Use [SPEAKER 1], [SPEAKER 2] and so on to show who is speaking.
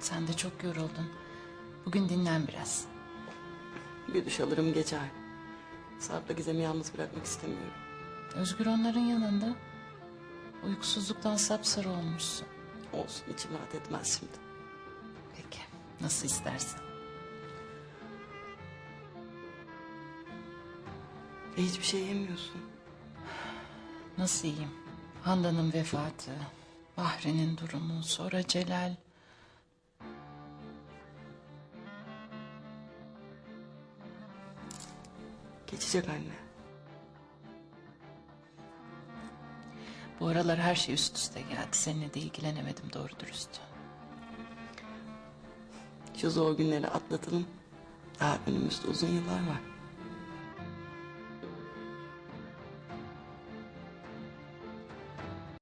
[SPEAKER 1] Sen de çok yoruldun. Bugün dinlen biraz.
[SPEAKER 2] Bir duş alırım geçer. Sarp'la Gizem'i yalnız bırakmak istemiyorum.
[SPEAKER 1] Özgür onların yanında. Uykusuzluktan sapsarı olmuşsun.
[SPEAKER 2] Olsun içim rahat etmez şimdi.
[SPEAKER 1] Peki. Nasıl istersen.
[SPEAKER 2] E, hiçbir şey yemiyorsun.
[SPEAKER 1] Nasıl iyiyim? Handan'ın vefatı, Bahri'nin durumu, sonra Celal.
[SPEAKER 2] Geçecek anne.
[SPEAKER 1] Bu aralar her şey üst üste geldi. Seninle de ilgilenemedim doğru dürüst.
[SPEAKER 2] Şu zor günleri atlatalım. Daha önümüzde uzun yıllar var.